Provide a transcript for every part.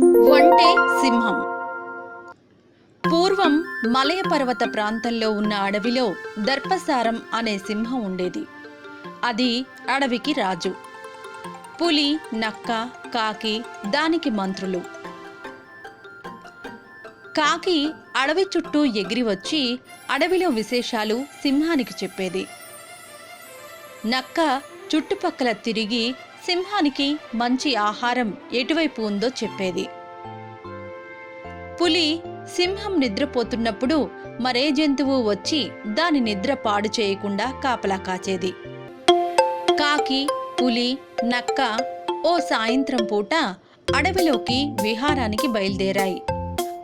వంటే సింహం. పూర్వం మలయ పర్వత ప్రాంతంలో ఉన్న అడవిలో దర్పసారం అనే సింహం ఉండేది. అది అడవికి రాజు. పులి నక్క కాకి దానికి మంత్రులు. కాకి అడవి చుట్టూ ఎగిరి వచ్చి అడవిలో విశేషాలు సింహానికి చెప్పేది. నక్క చుట్టుపక్కల తిరిగి సింహానికి మంచి ఆహారం ఎటువైపు ఉందో చెప్పేది. పులి సింహం నిద్రపోతున్నప్పుడు మరే జంతువు వచ్చి దాని నిద్ర పాడు చేయకుండా కాపలా కాచేది. కాకి పులి నక్క ఓ సాయంత్రం పూట అడవిలోకి విహారానికి బయలుదేరాయి.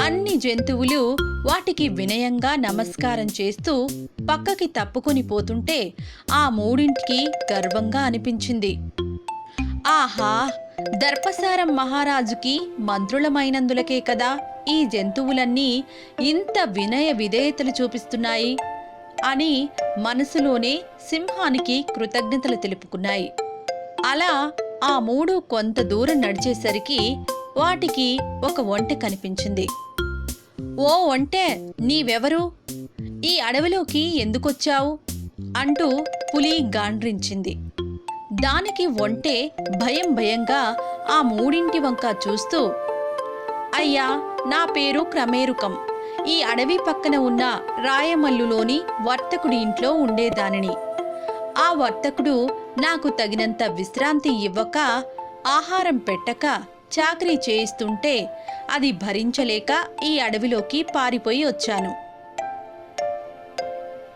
అన్ని జంతువులు వాటికి వినయంగా నమస్కారం చేస్తూ పక్కకి తప్పుకొని పోతుంటే ఆ మూడింటికి గర్వంగా అనిపించింది. ఆహా దర్పసారం మహారాజుకి మంత్రులమైనందులకే కదా ఈ జంతువులన్నీ ఇంత వినయ విధేయతలు చూపిస్తున్నాయి అని మనసులోనే సింహానికి కృతజ్ఞతలు తెలుపుకున్నాయి. అలా ఆ మూడు కొంత దూరం నడిచేసరికి వాటికి ఒక ఒంటె కనిపించింది. ఓ ఒంటె నీవెవరు? ఈ అడవిలోకి ఎందుకొచ్చావు? అంటూ పులి గాండ్రించింది. దానికి ఒంటే భయం భయంగా ఆ మూడింటి వంక చూస్తూ అయ్యా నా పేరు క్రమేరుకం. ఈ అడవి పక్కన ఉన్న రాయమల్లులోని వర్తకుడి ఇంట్లో ఉండేదానిని. ఆ వర్తకుడు నాకు తగినంత విశ్రాంతి ఇవ్వక ఆహారం పెట్టక చాకరీ చేయిస్తుంటే అది భరించలేక ఈ అడవిలోకి పారిపోయి వచ్చాను.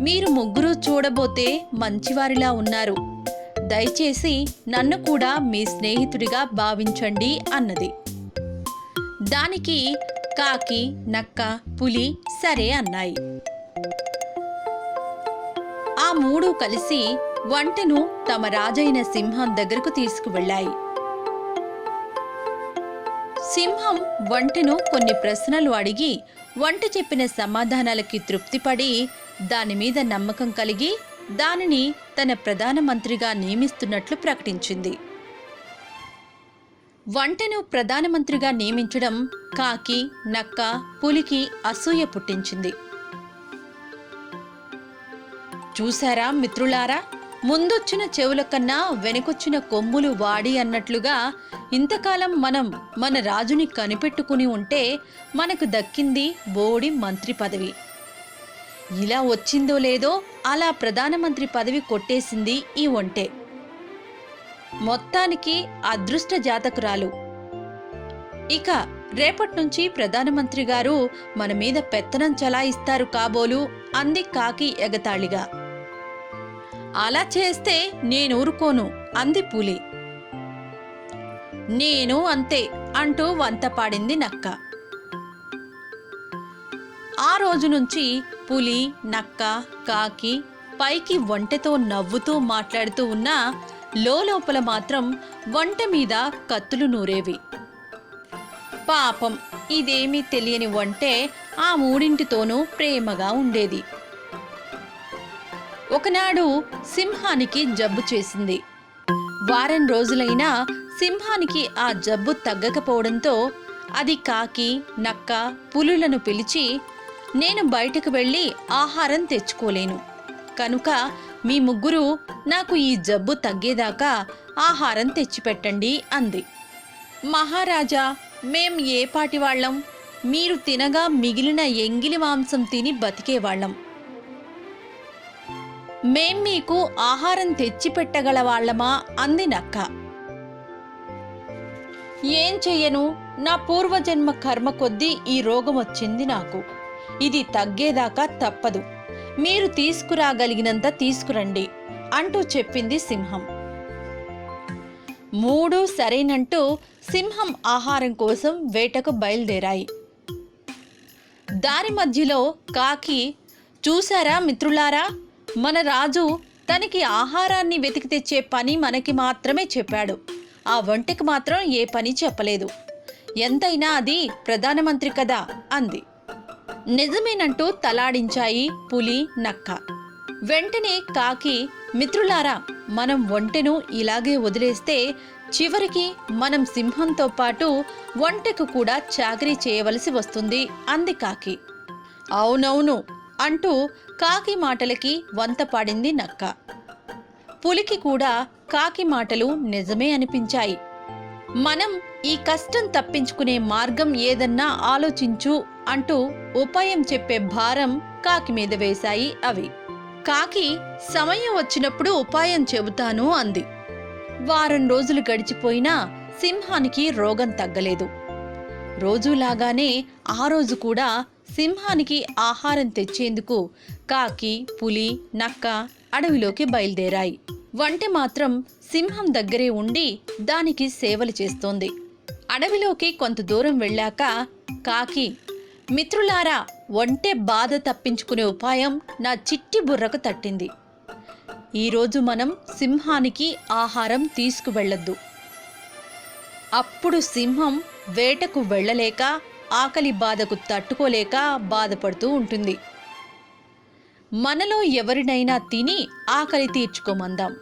మీరు ముగ్గురు చూడబోతే మంచివారిలా ఉన్నారు. దయచేసి నన్ను కూడా మీ స్నేహితుడిగా భావించండి అన్నది. దానికి కాకి నక్క పులి సరే అన్నాయి. ఆ మూడు కలిసి వంటను తమ రాజైన సింహం దగ్గరకు తీసుకువెళ్ళాయి. సింహం వంటను కొన్ని ప్రశ్నలు అడిగి వంట చెప్పిన సమాధానాలకి తృప్తిపడి దాని మీద నమ్మకం కలిగి దానిని తన ప్రధానమంత్రిగా నియమిస్తున్నట్లు ప్రకటించింది. వంటను ప్రధానమంత్రిగా నియమించడం కాకి నక్క పులికి అసూయ పుట్టించింది. చూశారా మిత్రులారా? ముందొచ్చిన చెవుల కన్నా వెనకొచ్చిన కొమ్ములు వాడి అన్నట్లుగా ఇంతకాలం మనం మన రాజుని కనిపెట్టుకుని ఉంటే మనకు దక్కింది బోడి మంత్రి పదవి. ఇలా వచ్చిందో లేదో అలా ప్రధానమంత్రి పదవి కొట్టేసింది ఈ ఒంటె. మొత్తానికి అదృష్ట జాతకురాలు. ఇక రేపటి నుంచి ప్రధానమంత్రి గారు మన మీద పెత్తనం చలాయిస్తారు కాబోలు అంది కాకి ఎగతాళిగా. అలా చేస్తే నేను ఊరుకోను అంది పులి. నేను అంతే అంటూ వంత పాడింది నక్క. ఆ రోజు నుంచి పులి నక్క కాకి పైకి వంటతో నవ్వుతూ మాట్లాడుతూ ఉన్నా లోపల మాత్రం వంట మీద కత్తులు నూరేవి. పాపం ఇదేమీ తెలియని వంటే ఆ మూడింటితోనూ ప్రేమగా ఉండేది. ఒకనాడు సింహానికి జబ్బు చేసింది. వారం రోజులైనా సింహానికి ఆ జబ్బు తగ్గకపోవడంతో అది కాకి నక్క పులులను పిలిచి నేను బయటకు వెళ్ళి ఆహారం తెచ్చుకోలేను. కనుక మీ ముగ్గురు నాకు ఈ జబ్బు తగ్గేదాకా ఆహారం తెచ్చిపెట్టండి అంది. మహారాజా మేం ఏ పాటివాళ్ళం మీరు తినగా మిగిలిన ఎంగిలి మాంసం తిని బతికేవాళ్ళం మేం మీకు ఆహారం తెచ్చిపెట్టగల వాళ్ళమా? అంది నక్క. ఏం చెయ్యను? నా పూర్వజన్మ కర్మ కొద్దీ ఈ రోగం వచ్చింది నాకు. ఇది తగ్గేదాకా తప్పదు. మీరు తీసుకురాగలిగినంత తీసుకురండి అంటూ చెప్పింది సింహం. మూడు సరేనంటూ సింహం ఆహారం కోసం వేటకు బయలుదేరాయి. దారి మధ్యలో కాకి చూసారా మిత్రులారా మన రాజు తనకి ఆహారాన్ని వెతికి తెచ్చే పని మనకి మాత్రమే చెప్పాడు. ఆ వంటకి మాత్రం ఏ పని చెప్పలేదు. ఎంతైనా అది ప్రధానమంత్రి కదా అంది. నిజమేనంటూ తలాడించాయి పులి నక్క. వెంటనే కాకి మిత్రులారా మనం ఒంటెను ఇలాగే వదిలేస్తే చివరికి మనం సింహంతో పాటు ఒంటెకు కూడా చాకరీ చేయవలసి వస్తుంది అంది కాకి. అవునవును అంటూ కాకి మాటలకి వంత పాడింది నక్క. పులికి కూడా కాకి మాటలు నిజమే అనిపించాయి. మనం ఈ కష్టం తప్పించుకునే మార్గం ఏదన్నా ఆలోచించు అంటూ ఉపాయం చెప్పే భారం కాకి మీద వేశాయి అవి. కాకి సమయం వచ్చినప్పుడు ఉపాయం చెబుతాను అంది. వారం రోజులు గడిచిపోయినా సింహానికి రోగం తగ్గలేదు. రోజులాగానే ఆ రోజు కూడా సింహానికి ఆహారం తెచ్చేందుకు కాకి పులి నక్క అడవిలోకి బయలుదేరాయి. వంటె మాత్రం సింహం దగ్గరే ఉండి దానికి సేవలు చేస్తోంది. అడవిలోకి కొంత దూరం వెళ్ళాక కాకి మిత్రులారా ఒంటె బాధ తప్పించుకునే ఉపాయం నా చిట్టి బుర్రకు తట్టింది. ఈరోజు మనం సింహానికి ఆహారం తీసుకువెళ్ళద్దు. అప్పుడు సింహం వేటకు వెళ్ళలేక ఆకలి బాధకు తట్టుకోలేక బాధపడుతూ ఉంటుంది. మనలో ఎవరినైనా తిని ఆకలి తీర్చుకోమందాం.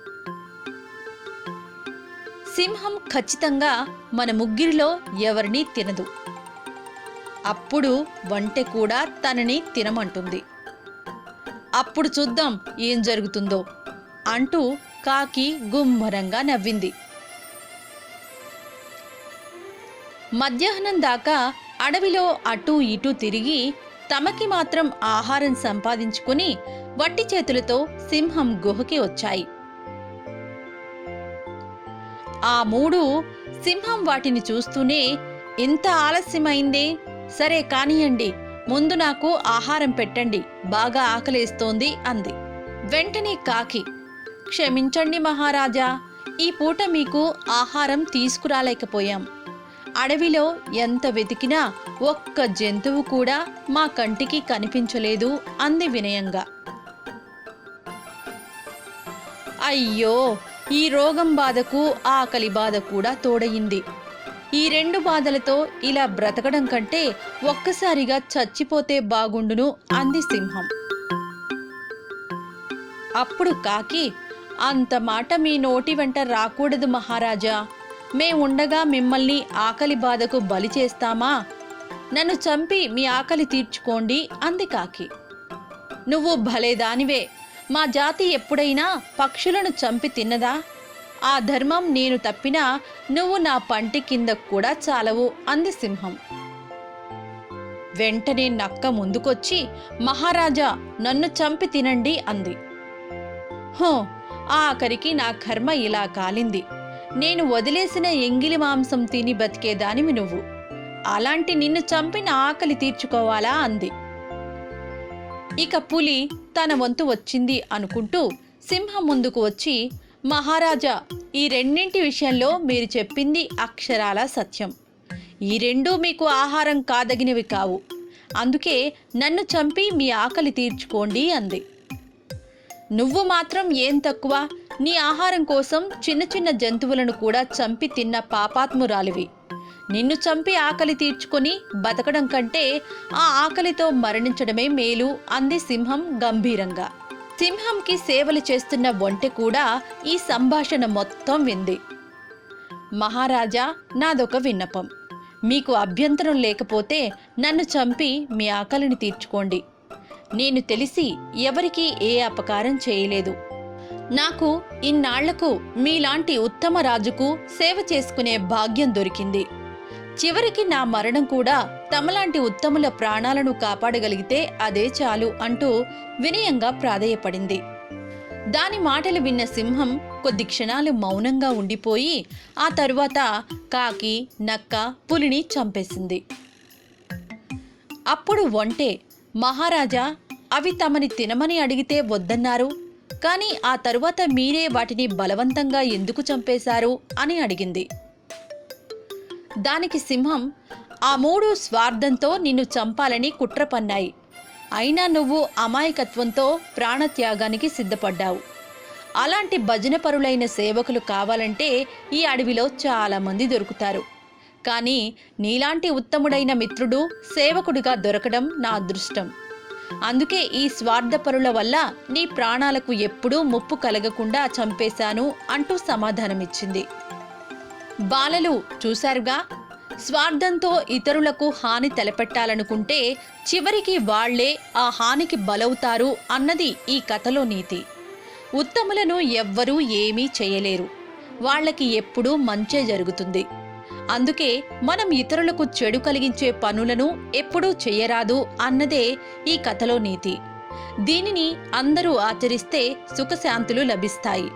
సింహం ఖచ్చితంగా మన ముగ్గురిలో ఎవరినీ తినదు. అప్పుడు వంటె కూడా తనని తినమంటుంది. అప్పుడు చూద్దాం ఏం జరుగుతుందో అంటూ కాకి గుమ్మరంగా నవ్వింది. మధ్యాహ్నం దాకా అడవిలో అటూ ఇటూ తిరిగి తమకి మాత్రం ఆహారం సంపాదించుకుని వట్టి చేతులతో సింహం గుహకి వచ్చాయి. ఆ మూడు సింహం వాటిని చూస్తూనే ఇంత ఆలస్యమైందే? సరే కానియండి ముందు నాకు ఆహారం పెట్టండి బాగా ఆకలేస్తోంది అంది. వెంటనే కాకి క్షమించండి మహారాజా ఈ పూట మీకు ఆహారం తీసుకురాలేకపోయాం. అడవిలో ఎంత వెతికినా ఒక్క జంతువు కూడా మా కంటికి కనిపించలేదు అంది వినయంగా. అయ్యో ఈ రోగం బాధకు ఆకలి బాధ కూడా తోడయింది. ఈ రెండు బాధలతో ఇలా బ్రతకడం కంటే ఒక్కసారిగా చచ్చిపోతే బాగుండును అంది సింహం. అప్పుడు కాకి అంత మాట మీ నోటి వెంట రాకూడదు మహారాజా. మేముండగా మిమ్మల్ని ఆకలి బాధకు బలి చేస్తామా? నన్ను చంపి మీ ఆకలి తీర్చుకోండి అంది కాకి. నువ్వు భలే దానివే. మా జాతి ఎప్పుడైనా పక్షులను చంపి తిన్నదా? ఆ ధర్మం నేను తప్పినా నువ్వు నా పంటి కింద కూడా చాలవు అంది సింహం. వెంటనే నక్క ముందుకొచ్చి మహారాజా నన్ను చంపి తినండి అంది. హో ఆఖరికి నా కర్మ ఇలా కాలింది. నేను వదిలేసిన ఎంగిలి మాంసం తిని బతికేదానివి నువ్వు. అలాంటి నిన్ను చంపిన ఆకలి తీర్చుకోవాలా అంది. ఇక పులి తన వంతు వచ్చింది అనుకుంటూ సింహం ముందుకు వచ్చి మహారాజా ఈ రెండింటి విషయంలో మీరు చెప్పింది అక్షరాల సత్యం. ఈ రెండూ మీకు ఆహారం కాదగినవి కావు. అందుకే నన్ను చంపి మీ ఆకలి తీర్చుకోండి అంది. నువ్వు మాత్రం ఏం తక్కువ? నీ ఆహారం కోసం చిన్న చిన్న జంతువులను కూడా చంపి తిన్న పాపాత్మురాలివి. నిన్ను చంపి ఆకలి తీర్చుకొని బతకడం కంటే ఆ ఆకలితో మరణించడమే మేలు అంది సింహం గంభీరంగా. సింహంకి సేవలు చేస్తున్న ఒంటె కూడా ఈ సంభాషణ మొత్తం వింది. మహారాజా నాదొక విన్నపం. మీకు అభ్యంతరం లేకపోతే నన్ను చంపి మీ ఆకలిని తీర్చుకోండి. నేను తెలిసి ఎవరికీ ఏ అపకారం చేయలేదు. నాకు ఇన్నాళ్ళకు మీలాంటి ఉత్తమ రాజుకు సేవ చేసుకునే భాగ్యం దొరికింది. చివరికి నా మరణం కూడా తమలాంటి ఉత్తముల ప్రాణాలను కాపాడగలిగితే అదే చాలు అంటూ వినయంగా ప్రాధేయపడింది. దాని మాటలు విన్న సింహం కొద్ది క్షణాలు మౌనంగా ఉండిపోయి ఆ తరువాత కాకి నక్క పులిని చంపేసింది. అప్పుడు ఒంటే మహారాజా అవి తమని తినమని అడిగితే వద్దన్నారు. కానీ ఆ తరువాత మీరే వాటిని బలవంతంగా ఎందుకు చంపేశారు? అని అడిగింది. దానికి సింహం ఆ మూడు స్వార్థంతో నిన్ను చంపాలని కుట్ర పన్నాయి. అయినా నువ్వు అమాయకత్వంతో ప్రాణత్యాగానికి సిద్ధపడ్డావు. అలాంటి భజనపరులైన సేవకులు కావాలంటే ఈ అడవిలో చాలామంది దొరుకుతారు. కానీ నీలాంటి ఉత్తముడైన మిత్రుడు సేవకుడిగా దొరకడం నా అదృష్టం. అందుకే ఈ స్వార్థపరుల వల్ల నీ ప్రాణాలకు ఎప్పుడూ ముప్పు కలగకుండా చంపేశాను అంటూ సమాధానమిచ్చింది. బాలలు చూశారుగా? స్వార్థంతో ఇతరులకు హాని తలపెట్టాలనుకుంటే చివరికి వాళ్ళే ఆ హానికి బలవుతారు అన్నది ఈ కథలో నీతి. ఉత్తములను ఎవ్వరూ ఏమీ చేయలేరు. వాళ్ళకి ఎప్పుడూ మంచే జరుగుతుంది. అందుకే మనం ఇతరులకు చెడు కలిగించే పనులను ఎప్పుడూ చెయ్యరాదు అన్నదే ఈ కథలో నీతి. దీనిని అందరూ ఆచరిస్తే సుఖశాంతులు లభిస్తాయి.